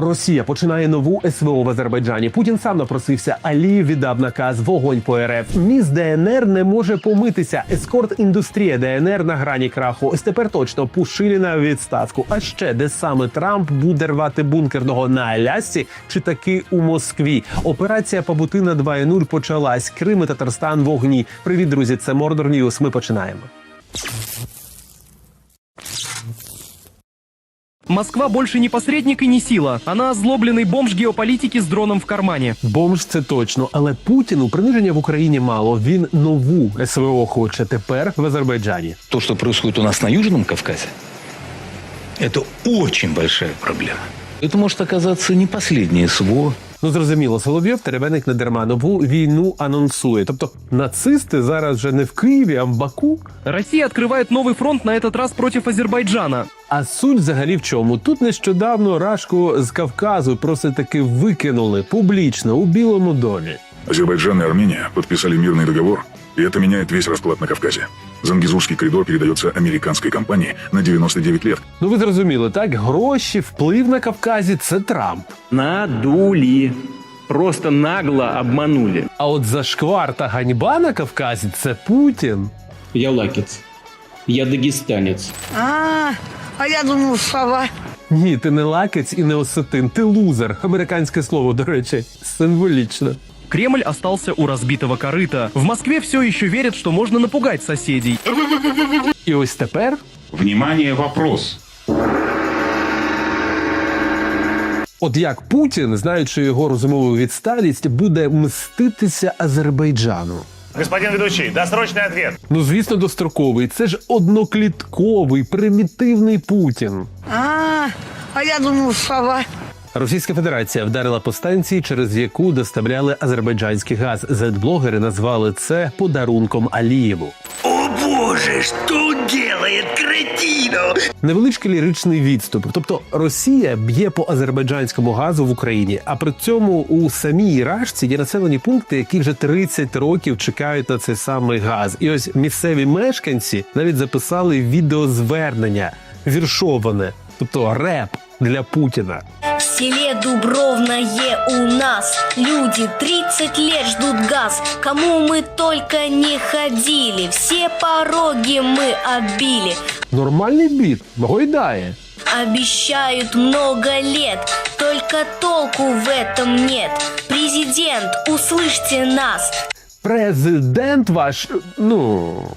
Росія починає нову СВО в Азербайджані. Путін сам напросився. Алієв віддав наказ вогонь по РФ. Міс ДНР не може помитися. Ескорт індустрія ДНР на грані краху. Ось тепер точно Пушиліна відставку. А ще де саме Трамп буде рвати бункерного на Алясці чи таки у Москві. Операція Пабутина 2.0 почалась. Крим і Татарстан вогні. Привіт, друзі! Це Мордор Ньюс. Ми починаємо. Москва больше не посредник и не сила. Она озлобленный бомж геополитики с дроном в кармане. Бомж це точно, але Путіну приниження в Україні мало. Він нову СВО хоче тепер в Азербайджані. То, что происходит у нас на Южном Кавказе, это очень большая проблема. Это может оказаться не последнее СВО. Ну зрозуміло, Соловйов теревеник не дарма нову війну анонсує. Тобто нацисти зараз вже не в Києві, а в Баку. Россия открывает новый фронт на этот раз против Азербайджана. А суть взагалі в чому? Тут нещодавно Рашку з Кавказу просто таки викинули публічно у Білому домі. Азербайджан и Армения подписали мирный договор, и это меняет весь расклад на Кавказе. Зангизурский коридор передается американской компании на 99 лет. Ну ви зрозуміли, так гроші, вплив на Кавказі це Трамп. Надули. Просто нагло обманули. А от зашквар та ганьба на Кавказі це Путін. Я лакец. Я дагестанец. А, а я думал, сова. Ні, ти не лакець і не осетин, ти лузер. Американське слово, до речі, символічно. Кремль остался у разбитого корыта. В Москве все еще верят, что можно напугать соседей. І ось тепер Внимание, вопрос. От як Путін, знаючи його розумову відсталість, буде мститися Азербайджану. Господин ведущий, досрочный ответ. Ну звісно, достроковий. Це ж одноклітковий, примітивний Путін. А, а я думал, сова. Російська Федерація вдарила по станції, через яку доставляли азербайджанський газ. Зетблогери назвали це подарунком Алієву. О боже, что делает кретино? Невеличкий ліричний відступ. Тобто Росія б'є по азербайджанському газу в Україні, а при цьому у самій Рашці є населені пункти, які вже 30 років чекають на цей самий газ. І ось місцеві мешканці навіть записали відеозвернення віршоване, тобто реп для Путіна. В селе Дубровное у нас люди 30 лет ждут газ. Кому мы только не ходили, все пороги мы оббили. Нормальний біт, гойдає. Обещают много лет, только толку в этом нет. Президент, услышьте нас. Президент ваш, ну.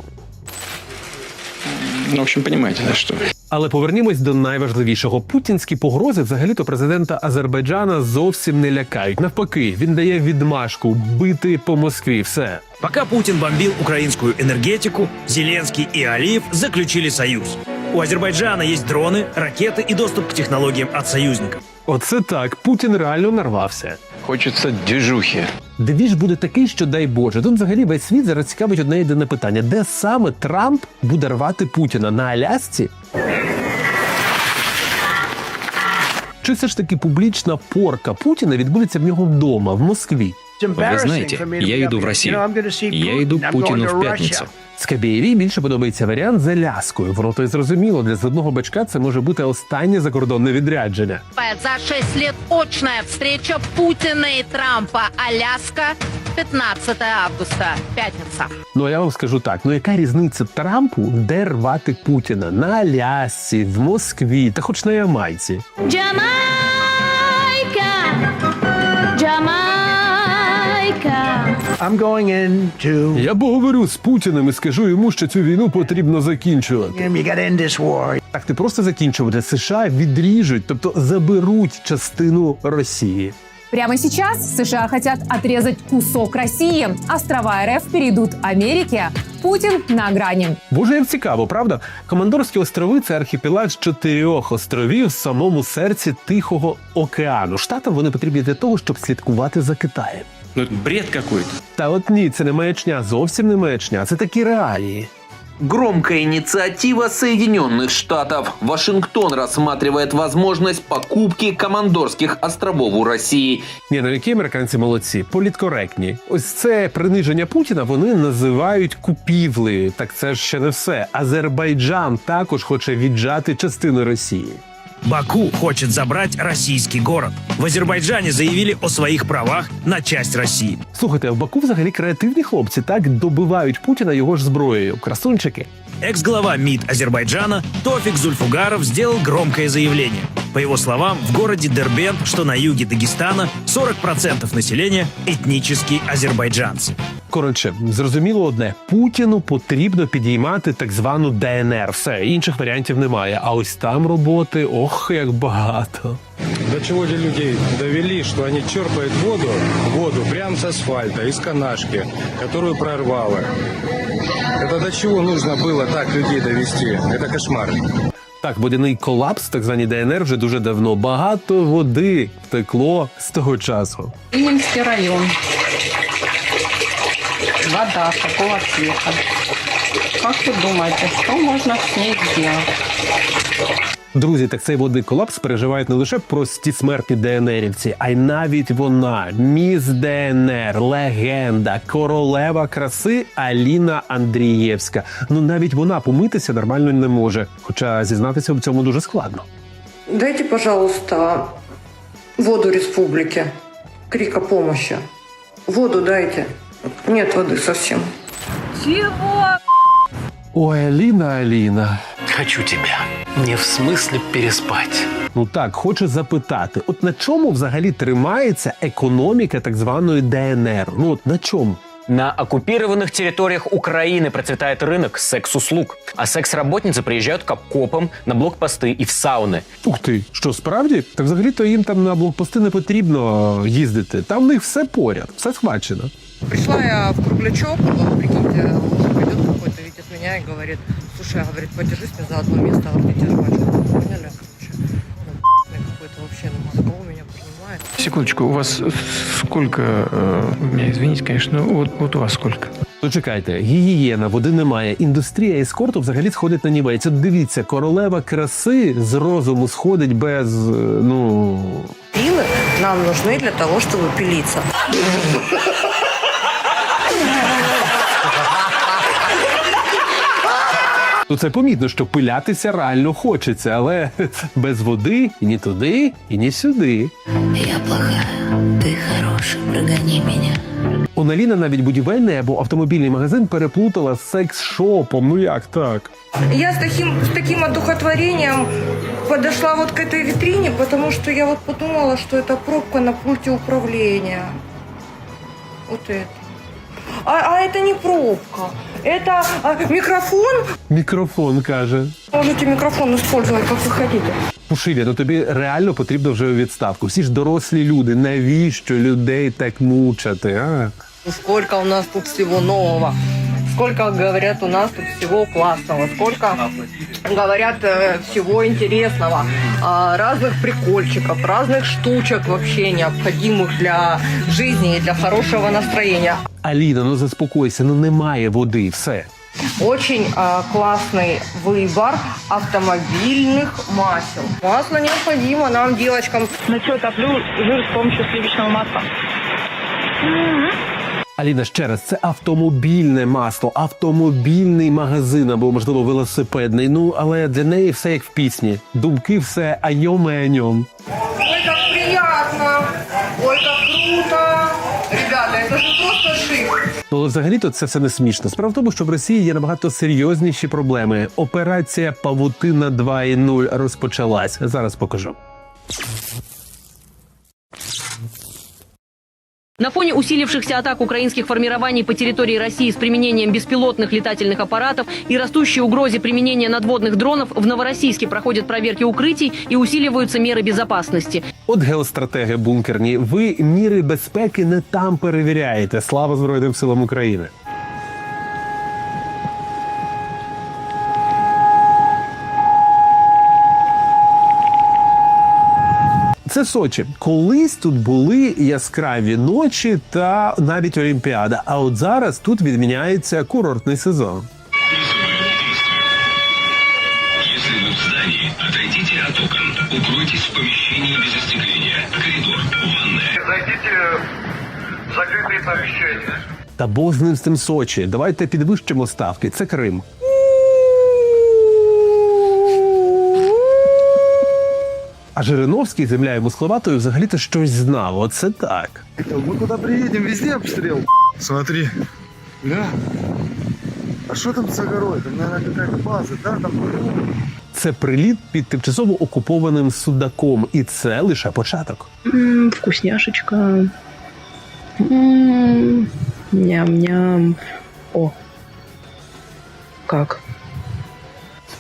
Ну, в общем, понимаете, да, что? Але повернімось до найважливішого. Путінські погрози взагалі-то президента Азербайджана зовсім не лякають. Навпаки, він дає відмашку бити по Москві. Все. Пока Путин бомбил украинскую энергетику, Зеленский и Алиев заключили союз. У Азербайджана есть дроны, ракеты и доступ к технологиям от союзников. Оце так. Путін реально нарвався. Хочется движухи. Девіж буде такий, що дай Боже. Тут взагалі весь світ зараз цікавить одне єдине питання: де саме Трамп буде рвати Путіна на Алясці? Чи все ж таки публічна порка Путіна відбудеться в нього вдома, в Москві? Вы знаете, я иду в Россию. Я иду к Путину в пятницу. Скабєєві більше подобається варіант з Аляскою. Воно й зрозуміло. Для одного бачка це може бути останнє закордонне відрядження. За 6 лет очная встреча Путина и Трампа. Аляска, 15 августа, пятница. Ну а я вам скажу так: ну яка різниця Трампу, де рвати Путіна? На Алясці, в Москві та хоч на Ямайці. Джамайка, Джамайка. I'm going into. Я поговорю з Путіним і скажу йому, що цю війну потрібно закінчувати. You gotta end this war. Так ти просто закінчувати США відріжуть, тобто заберуть частину Росії. Прямо сейчас США хотят отрезать кусок России. Острова РФ перейдут Америке. Путин на грани. Боже, як цікаво, правда? Командорські острови це архіпелаг з чотирьох островів в самому серці Тихого океану. Штатам вони потрібні для того, щоб слідкувати за Китаєм. Ну, это бред какой-то. Та от ні, це не маячня, зовсім не маячня, це такі реалії. Громкая инициатива Соединенных Штатов. Вашингтон рассматривает возможность покупки Командорских островов у России. Ні, ну які американці молодці, політкоректні. Ось це приниження Путіна вони називають купівлею. Так це ж ще не все. Азербайджан також хоче віджати частину Росії. Баку хочет забрать российский город. В Азербайджане заявили о своих правах на часть России. Слухайте, а в Баку взагалі креативні хлопці так добивають Путіна його ж зброєю. Красунчики. Экс-глава МИД Азербайджана Тофик Зульфугаров сделал громкое заявление. По его словам, в городе Дербент, что на юге Дагестана, 40% населения – этнические азербайджанцы. Коротше, зрозуміло одне: Путіну потрібно підіймати так звану ДНР. Все інших варіантів немає. А ось там роботи, ох, як багато. До чего же людей довели, что они черпают воду, воду прямо с асфальта, из канашки, которую прорвало. Это до чего нужно было так людей довести? Это кошмар. Так, водяний колапс, так званій ДНР, вже дуже давно. Багато води втекло з того часу. Ленинский район. Вода такого цвета. Як ви думаєте, що можна з нею сделать? Друзі, так цей водний колапс переживають не лише прості смертні ДНРівці, а й навіть вона, міс ДНР, легенда, королева краси Аліна Андрієвська. Ну навіть вона помитися нормально не може, хоча зізнатися в цьому дуже складно. Дайте, пожалуйста, воду республике. Крик о помощи. Воду дайте. Нет воды совсем. Ой, Аліна, Аліна Хочу тебя. Не в смысле переспать. Ну так, хочу запитати: от на чому взагалі тримається економіка так званої ДНР? Ну от на чому? На оккупированных территориях Украины процветает рынок секс-услуг, а секс-работницы приезжают к копам на блокпосты и в сауны. Ух ти, що справді? Так взагалі-то їм там на блокпости не потрібно їздити. Там в них все поряд, все схвачено. Пришла я в Круглячок, вот, прикиньте, мужик идет какой-то, видит меня и говорит, слушай, а, говорит, подержись мне за одно место, а где жвачку, поняли? Короче, ну, какой-то вообще, ну, мозгов меня принимает. Секундочку, у вас сколько, э, меня извините, конечно, но вот, вот у вас сколько? То чекайте, гігієна, води немає. Індустрія ескорту взагалі сходить на нівець. От дивіться, королева краси з розуму сходить без е, ну. Пилы нам нужны для того, чтобы пилиться. Ну це помітно, що пилятися реально хочеться, але без води і ні туди, і ні сюди. Я плохая, ты хороший, прогони меня. Оналіна навіть будівельний або автомобільний магазин переплутала з секс-шопом. Ну як так? Я с таким, с таким одухотворением подошла вот к этой витрине, потому что я вот подумала, что это пробка на пульте управления. Вот это. А, а это не пробка. Это а, микрофон. Мікрофон каже. Можете микрофон использовать, как вы хотите. Пушиві, ну тобі реально потрібно вже у відставку. Всі ж дорослі люди. Навіщо людей так мучати? А? Сколько у нас тут всего нового. Сколько, говорят, у нас тут всего классного. Сколько, говорят, э, всего интересного. А, Разных прикольчиков, разных штучек вообще необходимых для жизни и для хорошего настроения. Аліна, ну заспокойся, ну немає води, все. Очень а, классный выбор автомобильных масел. Масло необходимо нам, девочкам. Ну что, топлю жир с помощью сливочного масла. Аліна, ще раз, це автомобільне масло, автомобільний магазин або, можливо, велосипедний. Ну, але для неї все як в пісні. Думки все айоме аньом. Ой, как приятно! Ой, как круто! Ребята, это же просто шик! Ну, але взагалі-то це все не смішно. Справа в тому, що в Росії є набагато серйозніші проблеми. Операція Павутина 2.0 розпочалась. Зараз покажу. На фоне усилившихся атак украинских формирований по территории России с применением беспилотных летательных аппаратов и растущей угрозе применения надводных дронов в Новороссийске проходят проверки укрытий и усиливаются меры безопасности. От геостратеги бункерні. Ви міри безпеки не там перевіряєте. Слава Збройним силам України. Це Сочі. Колись тут були яскраві ночі та навіть Олімпіада. А от зараз тут відміняється курортний сезон. Если вы в здании, отойдите от окон. Укройтесь в помещении без остекления. Коридор, ванная. Зайдите в закрытые помещения. Та Бог з ним з тим Сочі. Давайте підвищимо ставки. Це Крим. А Жириновський, земля йому словатою, взагалі-то щось знав. Оце так. Мы куда приедем, везде обстрел. Смотри. Ля. А что там за горой? Там, наверное, какая-то база, да? Там Це приліт під тимчасово окупованим Судаком, і це лише початок. вкусняшечка. М, Ням-ням. О. Как?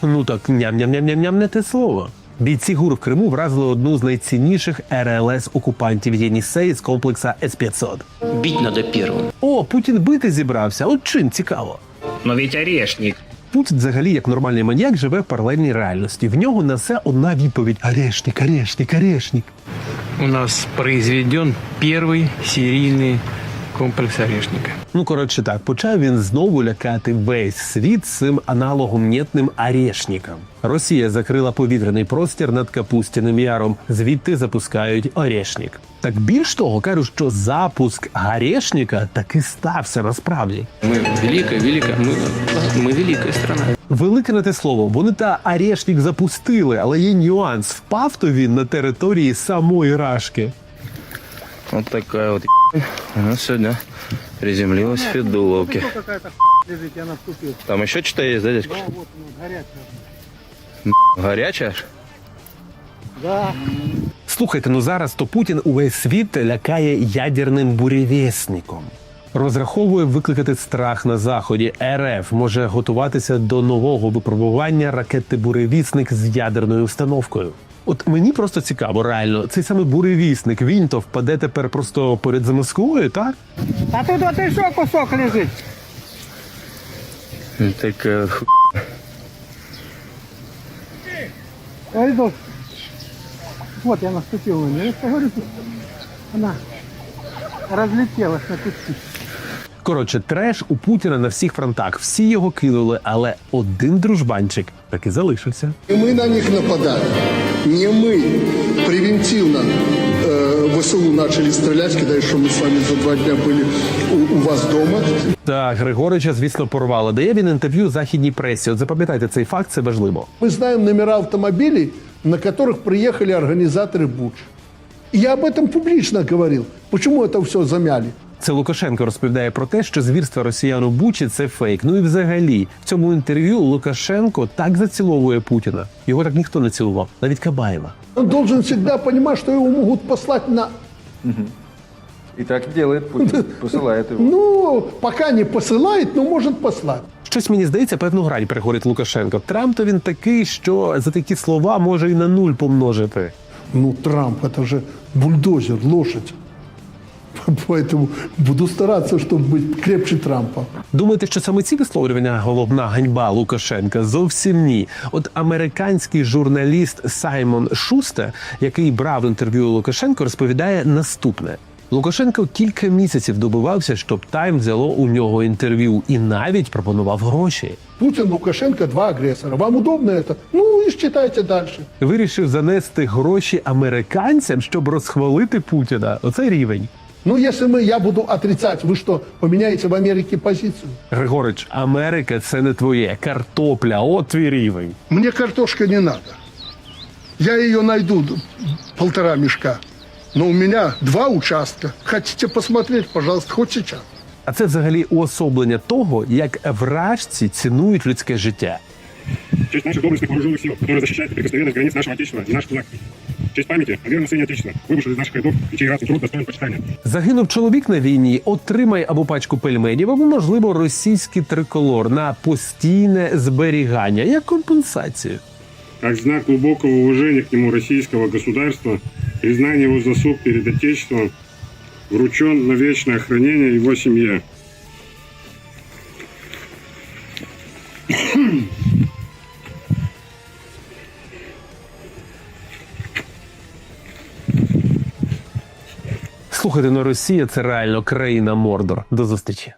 Ну так ням-ням-ням-ням-ням не те слово. Бійці ГУР в Криму вразили одну з найцінніших РЛС окупантів Єнісеї з комплекса С-500. Бить надо первым. О, Путін бити зібрався. От чим цікаво. Но ведь орешник. Путін, взагалі, як нормальний маньяк, живе в паралельній реальності. В нього на все одна відповідь: Орешник, орешник, орешник. У нас произведен первый серийный комплекс орешника. Ну, коротше так, почав він знову лякати весь світ цим аналогом нєтним орешником. Росія закрила повітряний простір над Капустяним Яром. Звідти запускають орешник. Так більш того, кажуть, що запуск орешника таки стався насправді. Мы великая, великая, мы, мы великая страна. Велике не те слово. Вони та орешник запустили, але є нюанс. Впав то він на території самої Рашки. Вот такая вот она сегодня приземлилась в Федуловке. я наступил. Там еще что-то есть, да, дядька? вот, горячая. Горячая аж? Да. Слухайте, ну зараз то Путін увесь світ лякає ядерним бурєвєсником. Розраховує викликати страх на заході. РФ може готуватися до нового випробування ракети буревісник з ядерною установкою. От мені просто цікаво, реально, цей саме буревісник він то впаде тепер просто поряд за Москвою, так? А тут вот еще кусок лежит. Такая вот ху... Пойду. Вот я наступил на нее. Я говорю, она разлетелась на куски. Коротше, треш у Путіна на всіх фронтах. Всі його кинули, але один дружбанчик таки залишився. И мы на них нападали Не мы. Превентивно э, ВСУ начали стрелять, когда еще мы с вами за два дня были у, у вас дома. Так, Григорича, звісно, порвало. Дає він інтерв'ю західній пресі. От запам'ятайте цей факт, це важливо. Мы знаем номера автомобилей, на которых приехали организаторы Буч. И я об этом публично говорил. Почему это все замяли? Це Лукашенко розповідає про те, що звірства росіян у Бучі це фейк. Ну і взагалі в цьому інтерв'ю Лукашенко так заціловує Путіна. Його так ніхто не цілував, навіть Кабаєва. Он должен всегда понимать, что его могут послать на... И так делает Путин, посылает его. Ну, пока не посылает, но может послать. Щось мені здається, певну грань переходить Лукашенко. Трамп то він такий, що за такі слова може і на нуль помножити. Ну, Трамп, это же бульдозер, лошадь. Поэтому буду стараться, чтобы быть крепче Трампа. Думаєте, що саме ці висловлювання головна ганьба Лукашенка? Зовсім ні. От американський журналіст Саймон Шусте, який брав інтерв'ю у Лукашенко, розповідає наступне. Лукашенко кілька місяців добивався, щоб Тайм взяло у нього інтерв'ю і навіть пропонував гроші. Путин, Лукашенко, два агрессора. Вам удобно это? Ну и считайте дальше. Вирішив занести гроші американцям, щоб розхвалити Путіна. Оце рівень. Ну, если мы, я буду отрицать, вы что, поменяете в Америке позицию? Григорич, Америка це не твоє. Картопля, от твій рівень. Мне картошка не надо. Я ее найду, полтора мешка. Но у меня два участка. Хотите посмотреть, пожалуйста, хоть сейчас. А це взагалі уособлення того, як вражці цінують людське життя. Честь наших доблестных вооруженных сил, которые защищают неприкосновенность границ нашего Отечества и наш флаг. Честь памяти о верном сыне Отечества, выбывших из наших рядов и чей раз и труд достоин почитания. Загинув чоловік на війні, отримай або пачку пельменів, або можливо російський триколор на постійне зберігання як компенсацію. Как знак глубокого уважения к нему российского государства, признание его заслуг перед Отечеством, вручен на вечное хранение его семье. Слухайте, ну Росія це реально країна Мордор. До зустрічі.